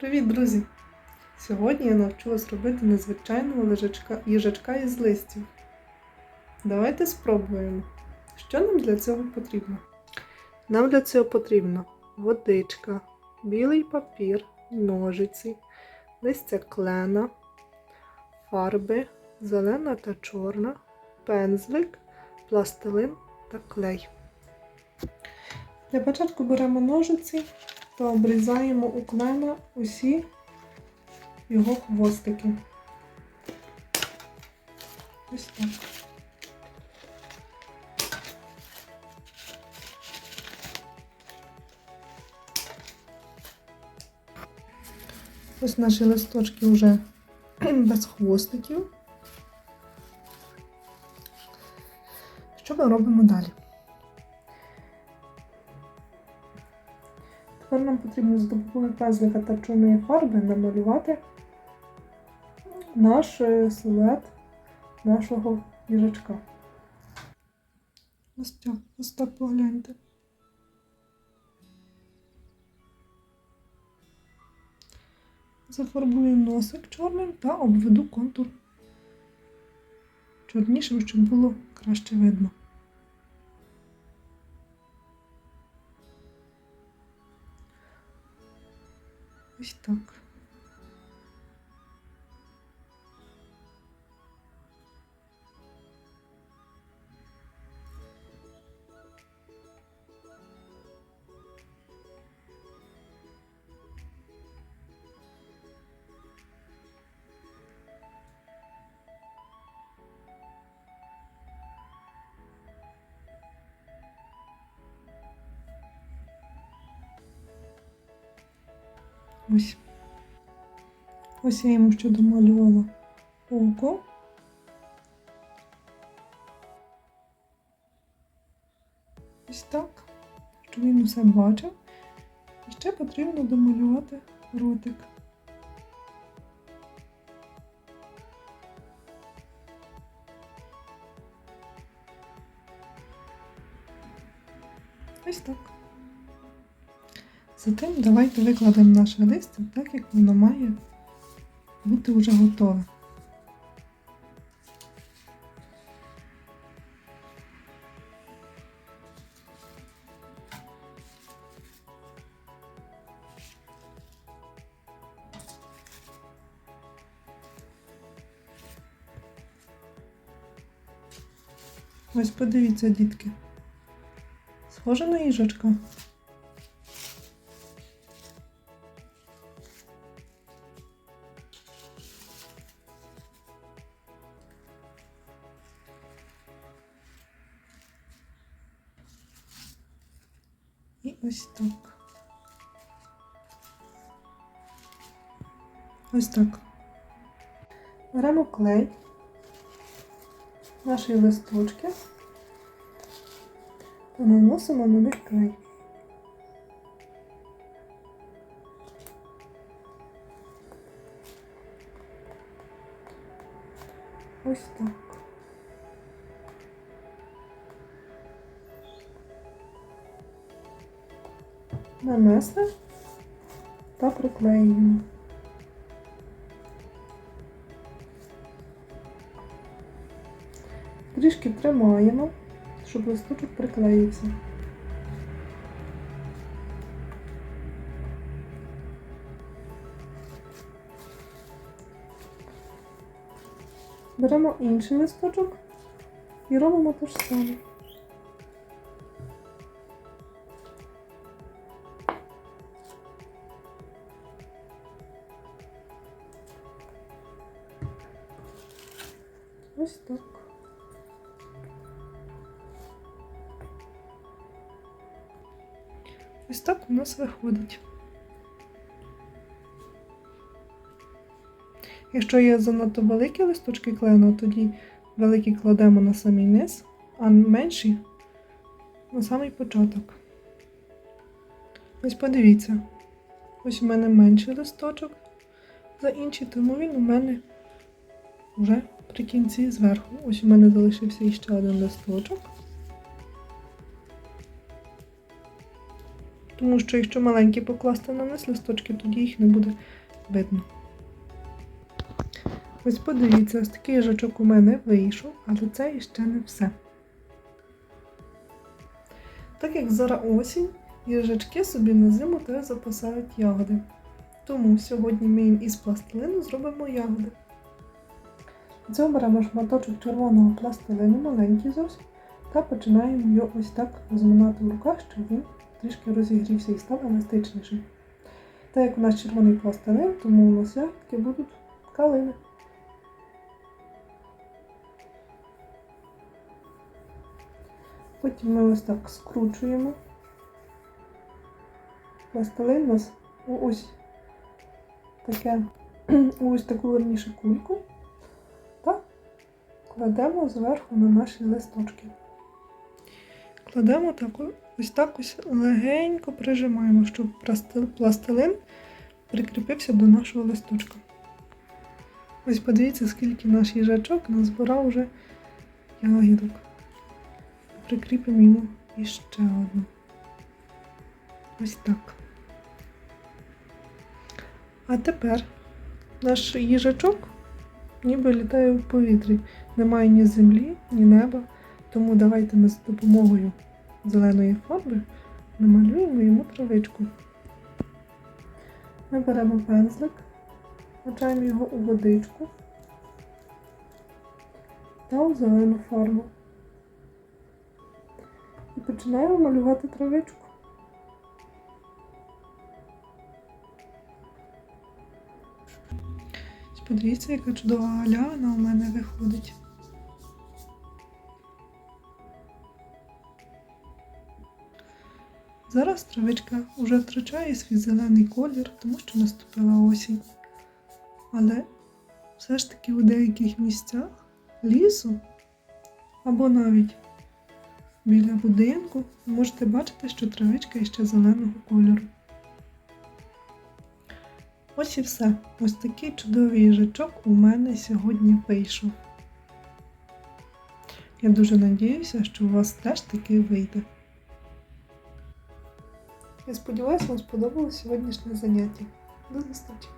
Привіт, друзі! Сьогодні я навчу вас робити незвичайного лежачка, їжачка із листів. Давайте спробуємо. Що нам для цього потрібно? Нам для цього потрібно водичка, білий папір, ножиці, листя клена, фарби, зелена та чорна, пензлик, пластилин та клей. Для початку беремо ножиці та обрізаємо у клена усі його хвостики. Ось так. Ось наші листочки вже без хвостиків. Що ми робимо далі? Тепер нам потрібно з допомогою пензлика та чорної фарби намалювати наш е, силует нашого їжачка. Ось так, ось так погляньте. Зафарбую носик чорним та обведу контур чорнішим, щоб було краще видно. Ось так. Ось. Ось я йому ще домалювала око. Ось так, щоб він усе бачив. І ще потрібно домалювати ротик. Ось так. Затим давайте викладемо наше листя так, як воно має бути вже готове. Ось подивіться, дітки. Схоже на їжачка. Ось так. Ось так. Беремо клей, наші листочки та наносимо на них клей. Ось так. Нанесли та приклеюємо. Трішки тримаємо, щоб листочок приклеївся. Беремо інший листочок і робимо те ж саме. Ось так. Ось так у нас виходить. Якщо є занадто великі листочки клеєно, тоді великі кладемо на самий низ, а менші на самий початок. Ось подивіться. Ось у мене менший листочок за інший, тому він у мене вже при кінці зверху. Ось у мене залишився іще один листочок. Тому що якщо маленькі покласти на низ листочки, тоді їх не буде видно. Ось подивіться, ось такий їжачок у мене вийшов, але це іще не все. Так як зараз осінь, їжачки собі на зиму теж запасають ягоди. Тому сьогодні ми їм із пластилину зробимо ягоди. Для цього беремо шматочок червоного пластилину, маленький зовсім, та починаємо його ось так розминати в руках, щоб він трішки розігрівся і став еластичнішим. Так як у нас червоний пластилин, тому у нас ягодки будуть калини. Потім ми ось так скручуємо. Пластилин у нас ось таке, ось таку верніше кульку кладемо зверху на наші листочки. Кладемо так, ось так ось легенько прижимаємо, щоб пластилин прикріпився до нашого листочка. Ось подивіться, скільки наш їжачок назбирав вже ягідок. Прикріпимо йому іще одну. Ось так. А тепер наш їжачок ніби літає в повітрі. Немає ні землі, ні неба. Тому давайте ми з допомогою зеленої фарби намалюємо йому травичку. Ми беремо пензлик, качаємо його у водичку та у зелену фарбу. І починаємо малювати травичку. Ось Подивіться, яка чудова галяна у мене виходить. Зараз травичка вже втрачає свій зелений колір, тому що наступила осінь. Але все ж таки у деяких місцях лісу або навіть біля будинку ви можете бачити, що травичка іще зеленого кольору. Ось і все. Ось такий чудовий їжачок у мене сьогодні вийшов. Я дуже надіюся, що у вас теж таки вийде. Я сподіваюся, вам сподобалось сьогоднішнє заняття. До зустрічі!